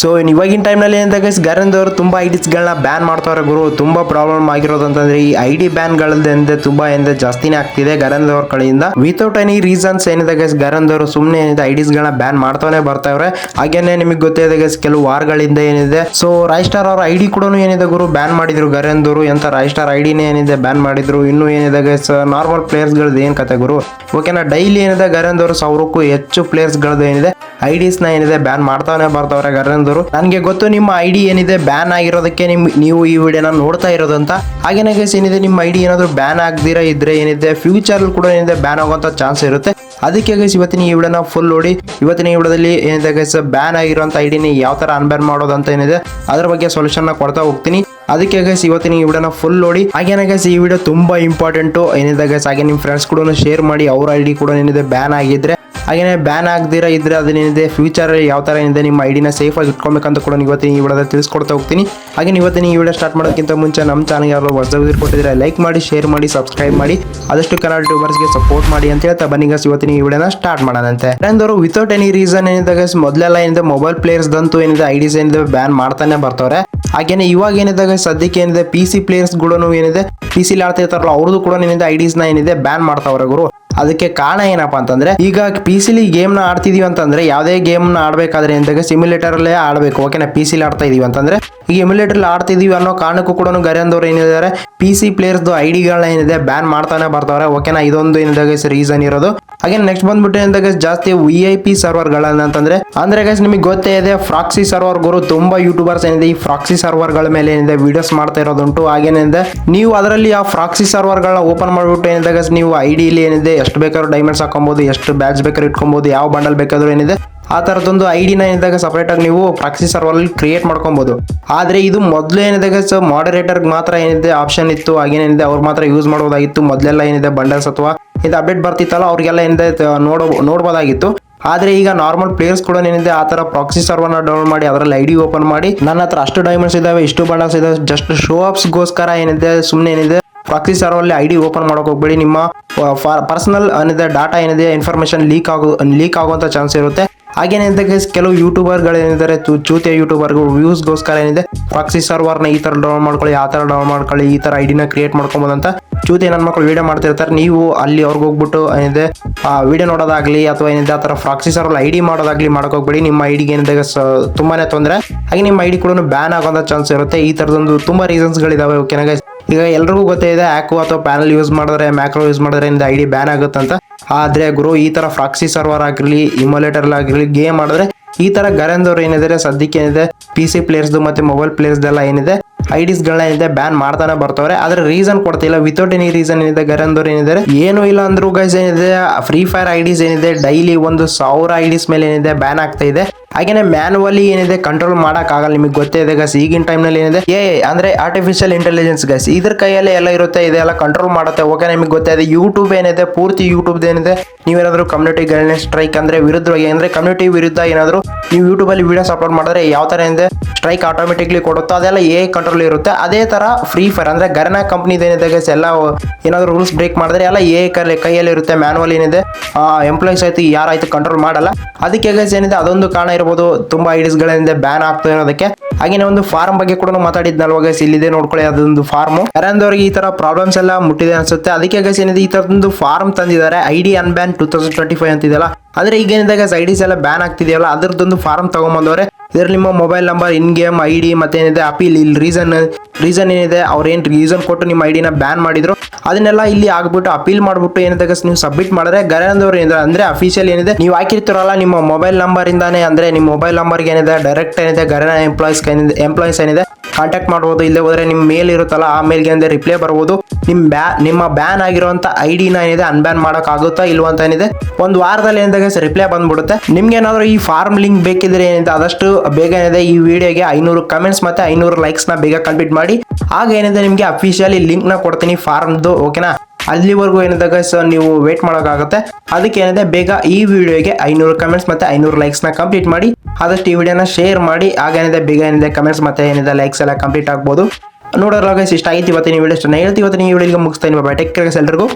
So ಇವಾಗಿನ ಟೈಮ್ನಲ್ಲಿ ಏನಿದೆ ಗೈಸ್ ಗರಂದ್ ಅವರು ತುಂಬ ಐ ಡಿಸ್ಗಳನ್ನ ಬ್ಯಾನ್ ಮಾಡ್ತಾವ್ರೆ ಗುರು. ತುಂಬಾ ಪ್ರಾಬ್ಲಮ್ ಆಗಿರೋದು ಅಂತಂದ್ರೆ ಈ ಐ ಡಿ ಬ್ಯಾನ್ಗಳದ್ದೆ ತುಂಬಾ ಏನಿದೆ ಜಾಸ್ತಿನೇ ಆಗ್ತಿದೆ ಗರಂದ್ ಅವ್ರ ಕಡೆಯಿಂದ. ವಿತೌಟ್ ಎನಿ ರೀಸನ್ಸ್ ಏನಿದೆ ಗೈಸ್ ಗರಂದ್ ಅವರು ಸುಮ್ಮನೆ ಏನಿದೆ ಐ ಡಿಸ್ಗಳನ್ನ ಬ್ಯಾನ್ ಮಾಡ್ತಾನೆ ಬರ್ತಾವ್ರೆ. ಹಾಗೇನೆ ನಿಮಗೆ ಗೊತ್ತಿದೆ ಗೈಸ್ ಕೆಲವು ವಾರಗಳಿಂದ ಏನಿದೆ. ಸೊ ರಾಯ್ ಸ್ಟಾರ್ ಅವ್ರ ಐಡಿ ಕೂಡ ಏನಿದೆ ಗುರು ಬ್ಯಾನ್ ಮಾಡಿದ್ರು ಗರಂದ್ ಅವರು ಎಂತ ರಾಯ್ ಸ್ಟಾರ್ ಡಿನೇ ಏನಿದೆ ಬ್ಯಾನ್ ಮಾಡಿದ್ರು. ಇನ್ನು ಏನಿದೆ ಗೈಸ್ ನಾರ್ಮಲ್ ಪ್ಲೇಯರ್ಸ್ ಏನು ಕತೆ ಗುರು? ಓಕೆನಾ ಡೈಲಿ ಏನಿದೆ ಗರಂದ್ ಅವರು ಸಾವಿರಕ್ಕೂ ಹೆಚ್ಚು ಪ್ಲೇಯರ್ಸ್ ಗಳದ್ದು ಏನಿದೆ. ಐಡಿಸ್ನ ಏನಿದೆ ಬ್ಯಾನ್ ಮಾಡ್ತಾನೆ ಬರ್ತಾವ್ರೆ ಗರಂದರು ನನಗೆ ಗೊತ್ತು, ನಿಮ್ಮ ಐಡಿ ಏನಿದೆ ಬ್ಯಾನ್ ಆಗಿರೋದಕ್ಕೆ ನಿಮ್ ನೀವು ಈ ವಿಡಿಯೋನ ನೋಡ್ತಾ ಇರೋದು ಅಂತ. ಹಾಗೇನೆ ಗೈಸ್ ಏನಿದೆ, ನಿಮ್ಮ ಐಡಿ ಏನಾದ್ರು ಬ್ಯಾನ್ ಆಗದಿರ, ಇದ್ರೆ ಏನಿದೆ ಫ್ಯೂಚರ್ ಕೂಡ ಏನಿದೆ ಬ್ಯಾನ್ ಆಗುವಂತ ಚಾನ್ಸ್ ಇರುತ್ತೆ. ಅದಕ್ಕೆ ಗೈಸ್ ಇವತ್ತಿನ ಈ ವಿಡಿಯೋನ ಫುಲ್ ನೋಡಿ, ಇವತ್ತಿನ ಈ ವಿಡಿಯೋದಲ್ಲಿ ಏನಿದೆ ಗೈಸ್ ಬ್ಯಾನ್ ಆಗಿರುವಂತ ಐಡಿನ ಯಾವ ತರ ಅನ್ಬ್ಯಾನ್ ಮಾಡೋದು ಅಂತ ಏನಿದೆ, ಅದ್ರ ಬಗ್ಗೆ ಸೊಲ್ಯೂಷನ್ನ ಕೊಡ್ತಾ ಹೋಗ್ತೀನಿ. ಅದಕ್ಕೆ ಗೈಸ್ ಇವತ್ತಿನ ಈ ವಿಡಿಯೋನ ಫುಲ್ ನೋಡಿ. ಹಾಗೇನೆ ಗೈಸ್ ಈ ವಿಡಿಯೋ ತುಂಬಾ ಇಂಪಾರ್ಟೆಂಟು ಏನಿದೆ ಗೈಸ್ ಹಾಗೆ ನಿಮ್ಮ ಫ್ರೆಂಡ್ಸ್ ಕೂಡ ಶೇರ್ ಮಾಡಿ, ಅವ್ರ ಐಡಿ ಕೂಡ ಏನಿದೆ ಬ್ಯಾನ್ ಆಗಿದ್ರೆ ಹಾಗೇನೆ ಬ್ಯಾನ್ ಆಗದಿರ ಇದ್ರೆ ಅದೇನಿದೆ ಫ್ಯೂಚರ್ ಯಾವ ಥರ ಏನಿದೆ, ನಿಮ್ಮ ಐಡಿನ ಸೇಫಾಗಿ ಇಟ್ಕೊಬೇಕಂತ ಕೂಡ ಇವತ್ತಿನ ಈ ವಿಡಿಯೋದಲ್ಲಿ ತಿಳಿಸ್ಕೊಡ್ತಾ ಹೋಗ್ತೀನಿ. ಹಾಗೆ ಇವತ್ತಿನ ಈ ವಿಡಿಯೋ ಸ್ಟಾರ್ಟ್ ಮಾಡೋಕ್ಕಿಂತ ಮುಂಚೆ ನಮ್ಮ ಚಾನಲ್ ಯಾರು ಹೊಸದಾಗಿ ಕೊಟ್ಟಿದ್ರೆ ಲೈಕ್ ಮಾಡಿ ಶೇರ್ ಮಾಡಿ ಸಬ್ಸ್ಕ್ರೈಬ್ ಮಾಡಿ. ಆದಷ್ಟು ಕನ್ನಡ ಟ್ಯೂಬರ್ಸ್ಗೆ ಸಪೋರ್ಟ್ ಮಾಡಿ ಅಂತ ಹೇಳ್ತಾ ಬನ್ನಿ ಗಸ್ ಇವತ್ತಿನ ಈ ವಿಡಿಯೋನ ಸ್ಟಾರ್ಟ್ ಮಾಡೋಣಂತೆ. ಅವರು ವಿತೌಟ್ ಎನಿ ರೀಸನ್ ಏನಿದೆ ಗಸ್ ಮೊದಲೆಲ್ಲ ಏನಿದೆ ಮೊಬೈಲ್ ಪ್ಲೇಯರ್ಸ್ದಂತೂ ಏನಿದೆ ಐಡಿಸ್ ಏನಿದೆ ಬ್ಯಾನ್ ಮಾಡ್ತಾನೆ ಬರ್ತವ್ರೆ. ಹಾಗೇನೆ ಇವಾಗ ಏನಿದೆ ಸದ್ಯಕ್ಕೆ ಏನಿದೆ ಪಿ ಸಿ ಪ್ಲೇಯರ್ಸ್ಗಳು ಏನಿದೆ ಪಿ ಸಿಲಿ ಆಡ್ತಾ ಇರ್ತಾರಲ್ಲ ಅವ್ರದ್ದು ಕೂಡ ಏನಿದೆ ಐಡಿಸ್ನ ಏನಿದೆ ಬ್ಯಾನ್ ಮಾಡ್ತಾವ್ರೆ ಗುರು. ಅದಕ್ಕೆ ಕಾರಣ ಏನಪ್ಪ ಅಂತಂದ್ರೆ, ಈಗ ಪಿ ಸಿಲಿ ಗೇಮ್ನ ಆಡ್ತಿದೀವಿ ಅಂತಂದ್ರೆ, ಯಾವುದೇ ಗೇಮ್ನ ಆಡ್ಬೇಕಾದ್ರೆ ಎಂದಾಗ ಸಿಮ್ಯುಲೇಟರ್ ಅಲ್ಲೇ ಆಡ್ಬೇಕು. ಓಕೆನಾ ಪಿ ಸಿಲಿ ಆಡ್ತಾ ಇದೀವಿ ಅಂತಂದ್ರೆ, ಈಗ ಎಮ್ಯುಲೇಟರ್ ಆಡ್ತಿದೀವಿ ಅನ್ನೋ ಕಾರಣಕ್ಕೂ ಕೂಡ ಗರಿಯಂದವ್ರು ಏನಿದ್ದಾರೆ ಪಿ ಸಿ ಪ್ಲೇಯರ್ಸ್ ಐಡಿಗಳನ್ನ ಏನಿದೆ ಬ್ಯಾನ್ ಮಾಡ್ತಾನೆ ಬರ್ತಾವ್ರೆ. ಓಕೆನಾ ಇದೊಂದು ಏನಿದೆ ರೀಸನ್ ಇರೋದು. ಹಾಗೆ ನೆಕ್ಸ್ಟ್ ಬಂದ್ಬಿಟ್ಟು ಅಂತ ಜಾಸ್ತಿ ವಿ ಐ ಪಿ ಸರ್ವರ್ ಗಳನ್ನ ಅಂತಂದ್ರೆ, ಅಂದ್ರೆ ಗೈಸ್ ನಿಮಗೆ ಗೊತ್ತೇ ಇದೆ ಫ್ರಾಕ್ಸಿ ಸರ್ವರ್ ಗುರು ತುಂಬಾ ಯೂಟ್ಯೂಬರ್ಸ್ ಏನಿದೆ, ಈ ಫ್ರಾಕ್ಸಿ ಸರ್ವರ್ಗಳ ಮೇಲೆ ಏನಿದೆ ವಿಡಿಯೋಸ್ ಮಾಡ್ತಾ ಇರೋದುಂಟು. ಹಾಗೇನಿದೆ ನೀವು ಅದರಲ್ಲಿ ಆ ಫ್ರಾಕ್ಸಿ ಸರ್ವರ್ ಗಳನ್ನ ಓಪನ್ ಮಾಡ್ಬಿಟ್ಟು ಏನಿದೆ ಗೈಸ್ ನೀವು ಐಡಿಲಿ ಏನಿದೆ, ಎಷ್ಟು ಬೇಕಾದ್ರೂ ಡೈಮಂಡ್ಸ್ ಹಾಕೊಬಹುದು ಎಷ್ಟು ಬ್ಯಾಚ್ ಬೇಕಾದ್ರೂ ಇಟ್ಕೊಬಹುದು ಯಾವ ಬಂಡಲ್ ಬೇಕಾದ್ರೂ ಏನಿದೆ, ಆ ತರದೊಂದು ಐಡಿನ ಏನಿದಾಗ ಸಪರೇಟ್ ಆಗಿ ನೀವು ಪ್ರಾಕ್ಸಿ ಸರ್ವರ್ ಅಲ್ಲಿ ಕ್ರಿಯೇಟ್ ಮಾಡ್ಕೊಬಹುದು ಆದ್ರೆ ಇದು ಮೊದಲು ಏನಿದೆ ಸೊ ಮಾಡರೇಟರ್ ಮಾತ್ರ ಏನಿದೆ ಆಪ್ಷನ್ ಇತ್ತು ಹಾಗೇನಿದೆ ಅವ್ರು ಮಾತ್ರ ಯೂಸ್ ಮಾಡಬಹುದಾಗಿತ್ತು ಮೊದಲೆಲ್ಲ ಏನಿದೆ ಬಂಡಲ್ಸ್ ಅಥವಾ ಇದು ಅಪ್ಡೇಟ್ ಬರ್ತಿತ್ತಲ್ಲ, ಅವ್ರಿಗೆಲ್ಲ ಏನಿದೆ ನೋಡೋ, ನೋಡ್ಬೋದಾಗಿತ್ತು. ಆದರೆ ಈಗ ನಾರ್ಮಲ್ ಪ್ಲೇಯರ್ಸ್ ಕೂಡ ಏನಿದೆ ಆ ತರ ಪ್ರಾಕ್ಸಿ ಸರ್ವರ್ನ ಡೌನ್ಲೋಡ್ ಮಾಡಿ, ಅದರಲ್ಲಿ ಡಿ ಓಪನ್ ಮಾಡಿ, ನನ್ನ ಹತ್ರ ಅಷ್ಟು ಡೈಮಂಡ್ಸ್ ಇದಾವೆ ಇಷ್ಟು ಬಂಡಲ್ಸ್ ಇದಾವೆ ಜಸ್ಟ್ ಶೋ ಗೋಸ್ಕರ ಏನಿದೆ ಸುಮ್ಮನೆ ಏನಿದೆ ಪ್ರಾಕ್ಸಿ ಸರ್ವರ್ ಅಲ್ಲಿ ಡಿ ಓಪನ್ ಮಾಡೋಕೆ ಹೋಗ್ಬೇಡಿ. ನಿಮ್ಮ ಪರ್ಸನಲ್ ಏನಿದೆ ಡಾಟಾ ಏನಿದೆ ಇನ್ಫಾರ್ಮೇಷನ್ ಲೀಕ್ ಆಗೋ ಲೀಕ್ ಆಗುವಂತ ಚಾನ್ಸ್ ಇರುತ್ತೆ. ಹಾಗೇನಿದೆ ಕೆಲವು ಯೂಟ್ಯೂಬರ್ಗಳು ಏನಿದ್ದಾರೆ ಯೂಟ್ಯೂಬರ್ ಚೂತಿಯ ಯೂಟ್ಯೂಬರ್ಗಳು ವ್ಯೂಸ್ಗೋಸ್ಕರ ಏನಿದೆ ಪ್ರಾಕ್ಸಿ ಸರ್ವರ್ನ ಈ ತರ ಡೌನ್ ಮಾಡ್ಕೊಳ್ಳಿ, ಆ ತರ ಡೌನ್ ಮಾಡ್ಕೊಳ್ಳಿ, ಈ ತರ ಐಡಿನ ಕ್ರಿಯೇಟ್ ಮಾಡ್ಕೊಬೋದು ಚೂತಿ ನನ್ನ ಮಕ್ಕಳು ವಿಡಿಯೋ ಮಾಡ್ತಿರ್ತಾರೆ ನೀವು ಅಲ್ಲಿ ಅವ್ರಿಗೆ ಹೋಗ್ಬಿಟ್ಟು ಏನಿದೆ ಆ ವಿಡಿಯೋ ನೋಡೋದಾಗ್ಲಿ ಅಥವಾ ಏನಿದೆ ಆ ತರ ಫ್ರಾಕ್ಸಿ ಸರ್ವರ್ ಐಡಿ ಮಾಡೋದಾಗ್ಲಿ ಮಾಡಕ್ ಹೋಗ್ಬೇಡಿ ನಿಮ್ಮ ಐಡಿಗೆ ಏನಿದೆ guys, ತುಂಬಾನೇ ತೊಂದರೆ. ಹಾಗೆ ನಿಮ್ಮ ಐಡಿ ಕೂಡ ಬ್ಯಾನ್ ಆಗೋಂಥ ಚಾನ್ಸ್ ಇರುತ್ತೆ. ಈ ತರದೊಂದು ತುಂಬಾ ರೀಸನ್ಸ್ಗಳಿದ್ದಾವೆ ಓಕೆನಾ ಗೈಸ್ ಈಗ ಎಲ್ರಿಗೂ ಗೊತ್ತೇ ಇದೆ ಆ್ಯಕು ಅಥವಾ ಪ್ಯಾನಲ್ ಯೂಸ್ ಮಾಡಿದ್ರೆ ಮ್ಯಾಕ್ರೋ ಯೂಸ್ ಮಾಡಿದ್ರೆ ಐ ಡಿ ಬ್ಯಾನ್ ಆಗುತ್ತಂತ. ಆದ್ರೆ ಗುರು ಈ ತರ ಫ್ರಾಕ್ಸಿ ಸರ್ವರ್ ಆಗಿರಲಿ ಇಮೋಲೇಟರ್ ಆಗಿರಲಿ ಗೇಮ್ ಮಾಡಿದ್ರೆ ಈ ತರ ಗರೆಂದವ್ರು ಏನಿದ್ರೆ ಸದ್ಯಕ್ಕೆ ಏನಿದೆ ಪಿ ಸಿ ಪ್ಲೇಯರ್ಸ್ದು ಮತ್ತೆ ಮೊಬೈಲ್ ಪ್ಲೇಯರ್ಸ್ದೆಲ್ಲ ಏನಿದೆ ಐಡಿಸ್ಗಳನ್ನ ಏನಿದೆ ಬ್ಯಾನ್ ಮಾಡ್ತಾನೆ ಬರ್ತವ್ರೆ. ಆದ್ರೆ ರೀಸನ್ ಕೊಡ್ತಿಲ್ಲ. ವಿತೌಟ್ ಎನಿ ರೀಸನ್ ಏನಿದೆ ಗರಂದವ್ರು ಏನಿದ್ದಾರೆ ಏನು ಇಲ್ಲ ಅಂದ್ರು ಗೈಸ್ ಏನಿದೆ ಫ್ರೀ ಫೈರ್ ಐಡಿಸ್ ಏನಿದೆ ಡೈಲಿ ಒಂದು ಸಾವಿರ ಐಡಿಸ್ ಮೇಲೆ ಏನಿದೆ ಬ್ಯಾನ್ ಆಗ್ತಾ ಇದೆ. ಹಾಗೇನೆ ಮ್ಯಾನುವಲಿ ಏನಿದೆ ಕಂಟ್ರೋಲ್ ಮಾಡಕ್ ಆಗಲ್ಲ ನಿಮಗೆ ಗೊತ್ತೇ ಇದೆ ಗಸ್ ಈಗಿನ ಟೈಮ್ನಲ್ಲಿ ಏನಿದೆ, ಏ, ಅಂದ್ರೆ ಆರ್ಟಿಫಿಷಿಯಲ್ ಇಂಟೆಲಿಜೆನ್ಸ್ ಗಸ್ ಇದ್ರ ಕೈಯಲ್ಲಿ ಎಲ್ಲ ಇರುತ್ತೆ, ಇದೆಲ್ಲ ಕಂಟ್ರೋಲ್ ಮಾಡುತ್ತೆ. ಓಕೆ ನಿಮಗೆ ಗೊತ್ತೇ ಇದೆ ಯೂಟ್ಯೂಬ್ ಏನಿದೆ, ಪೂರ್ತಿ ಯೂಟ್ಯೂಬ್ ಏನಿದೆ, ನೀವೇನಾದ್ರು ಕಮ್ಯುನಿಟಿ ಗೈಡ್ಲೈನ್ ಸ್ಟ್ರೈಕ್ ಅಂದ್ರೆ ವಿರುದ್ಧವಾಗಿ, ಅಂದ್ರೆ ಕಮ್ಯುನಿಟಿ ವಿರುದ್ಧ ಏನಾದ್ರು ನೀವು ಯೂಟ್ಯೂಬ್ ಅಲ್ಲಿ ವಿಡಿಯೋಸ್ ಅಪ್ಲೋಡ್ ಮಾಡಿದ್ರೆ ಯಾವ ತರ ಏನಿದೆ ಸ್ಟ್ರೈಕ್ ಆಟೋಮೆಟಿಕ್ಲಿ ಕೊಡುತ್ತೋ, ಅದೆಲ್ಲ ಎ ಕಂಟ್ರೋಲ್ ಇರುತ್ತೆ. ಅದೇ ತರ ಫ್ರೀ ಫೈರ್ ಅಂದ್ರೆ ಗರನ ಕಂಪ್ನಿ ಏನಿದೆ ಗೈಸ್ ಎಲ್ಲ ಏನಾದ್ರು ರೂಲ್ಸ್ ಬ್ರೇಕ್ ಮಾಡಿದ್ರೆ ಎಲ್ಲ ಎ ಕೈಯಲ್ಲಿ ಇರುತ್ತೆ ಮ್ಯಾನುವಲ್ ಏನಿದೆ. ಎಂಪ್ಲಾಯ್ಸ್ ಆಯ್ತು, ಯಾರಾಯ್ತು ಕಂಟ್ರೋಲ್ ಮಾಡಲ್ಲ. ಅದಕ್ಕೆ ಗೈಸ್ ಏನಿದೆ, ಅದೊಂದು ಕಾರಣ ಇರ್ಬೋದು, ತುಂಬಾ ಐಡಿಸ್ ಗಳಿಂದ ಬ್ಯಾನ್ ಆಗ್ತಾ ಇರೋದಕ್ಕೆ. ಹಾಗೇನೆ ಒಂದು ಫಾರ್ಮ್ ಬಗ್ಗೆ ಕೂಡ ಮಾತಾಡಿದ್ನಲ್ವ ಗೈಸ್ ಇಲ್ಲಿದೆ ನೋಡ್ಕೊಳ್ಳಿ, ಅದೊಂದು ಫಾರ್ಮ್ ಯಾರಂದವ್ರಿಗೆ ಈ ತರ ಪ್ರಾಬ್ಲಮ್ಸ್ ಎಲ್ಲ ಮುಟ್ಟಿದೆ ಅನ್ಸುತ್ತೆ. ಅದಕ್ಕೆ ಗೈಸ್ ಏನಿದೆ, ಈ ತರದೊಂದು ಫಾರ್ಮ್ ತಂದಿದ್ದಾರೆ ID unban two thousand twenty five ಅಂತಿದೆಯಲ್ಲ. ಆದ್ರೆ ಈಗ ಏನಿದೆ ಐಡಿಸ್ ಎಲ್ಲ ಬ್ಯಾನ್ ಆಗ್ತಿದೆಯಲ್ಲ, ಅದರದ್ದೊಂದು ಫಾರ್ಮ್ ತಗೊಂಬಂದವ್ರೆ. ಇದರಲ್ಲಿ ನಿಮ್ಮ mobile number in game I D ಮತ್ತೆ ಏನಿದೆ ಅಪೀಲ್ ಇಲ್ಲಿ ರೀಸನ್ ರೀಸನ್ ಏನಿದೆ, ಅವ್ರು ಏನ್ ರೀಸನ್ ಕೊಟ್ಟು ನಿಮ್ಮ ಐಡಿನ ಬ್ಯಾನ್ ಮಾಡಿದ್ರು. ಅದನ್ನೆಲ್ಲ ಇಲ್ಲಿ ಆಗ್ಬಿಟ್ಟು ಅಪೀಲ್ ಮಾಡ್ಬಿಟ್ಟು ಏನಿದೆ ನೀವು ಸಬ್ಮಿಟ್ ಮಾಡಿದ್ರೆ ಗರಂದವ್ರು ಏನಿದೆ, ಅಂದ್ರೆ ಅಫಿಷಿಯಲ್ ಏನಿದೆ, ನೀವು ಹಾಕಿರ್ತೀರಲ್ಲ ನಿಮ್ಮ ಮೊಬೈಲ್ ನಂಬರ್ ಇಂದಾನೆ, ಅಂದ್ರೆ ನಿಮ್ಮ ಮೊಬೈಲ್ ನಂಬರ್ಗೆ ಏನಿದೆ ಡೈರೆಕ್ಟ್ ಏನಿದೆ ಗರನ ಎಂಪ್ಲಾಯ್ಸ್ ಏನಿದೆ ಎಂಪ್ಲಾಯ್ಸ್ ಏನಿದೆ ಕಾಂಟ್ಯಾಕ್ಟ್ ಮಾಡ್ಬೋದು, ಇಲ್ಲೇ ಹೋದ್ರೆ ನಿಮ್ಮ ಮೇಲ್ ಇರುತ್ತಲ್ಲ, ಆ ಮೇಲ್ಗೆ ಅಂದರೆ ರಿಪ್ಲೈ ಬರ್ಬೋದು. ನಿಮ್ಮ ಬ್ಯಾ, ನಿಮ್ಮ ಬ್ಯಾನ್ ಆಗಿರುವಂತ ನ ಏನಿದೆ ಅನ್ಬ್ಯಾನ್ ಮಾಡಕ್ ಆಗುತ್ತಾ ಇಲ್ವಾ ಅಂತ ಏನಿದೆ, ಒಂದು ವಾರದಲ್ಲಿ ಏನಿದೆ ರಿಪ್ಲೈ ಬಂದ್ಬಿಡುತ್ತೆ. ನಿಮ್ಗೆ ಏನಾದ್ರು ಈ ಫಾರ್ಮ್ ಲಿಂಕ್ ಬೇಕಿದ್ರೆ ಏನಿದೆ, ಆದಷ್ಟು ಬೇಗ ಏನಿದೆ, ಈ ವಿಡಿಯೋಗೆ ಐನೂರು ಕಮೆಂಟ್ಸ್ ಮತ್ತೆ ಐನೂರು ಲೈಕ್ಸ್ನ ಬೇಗ ಕಂಪ್ಲೀಟ್ ಮಾಡಿ. ಆಗ ಏನಿದೆ ನಿಮಗೆ ಅಫಿಷಿಯಲಿ ಲಿಂಕ್ನ ಕೊಡ್ತೀನಿ ಫಾರ್ಮ್ದು ಓಕೆನಾ ಅಲ್ಲಿವರೆಗೂ ಏನಿದೆ ಗೈಸ್ ನೀವು ವೇಟ್ ಮಾಡೋಕ್ಕಾಗುತ್ತೆ. ಅದಕ್ಕೆ ಏನಿದೆ, ಬೇಗ ಈ ವಿಡಿಯೋಗೆ ಐನೂರು ಕಮೆಂಟ್ಸ್ ಮತ್ತೆ ಐನೂರು ಲೈಕ್ಸ್ನ ಕಂಪ್ಲೀಟ್ ಮಾಡಿ. ಆದಷ್ಟು ಈ ವಿಡಿಯೋನ ಶೇರ್ ಮಾಡಿ ಆಗೇನಿದೆ ಬೇಗ ಏನಿದೆ ಕಮೆಂಟ್ಸ್ ಮತ್ತೆ ಏನಿದೆ ಲೈಕ್ಸ್ ಎಲ್ಲ ಕಂಪ್ಲೀಟ್ ಆಗ್ಬೋದು. ನೋಡೋರ್ಲಾಗ ಇಷ್ಟ ಆಯ್ತು ಇವತ್ತಿನ ವಿಡಿಯೋ ಇಷ್ಟ ಹೇಳ್ತೀವಿ ಇವತ್ತಿನ ಈ ವಿಡಿಯೋಗೆ ಮುಗಿಸ್ತಾ ಬೈ ಟೆಕ್ ಎಲ್ರಿಗೂ.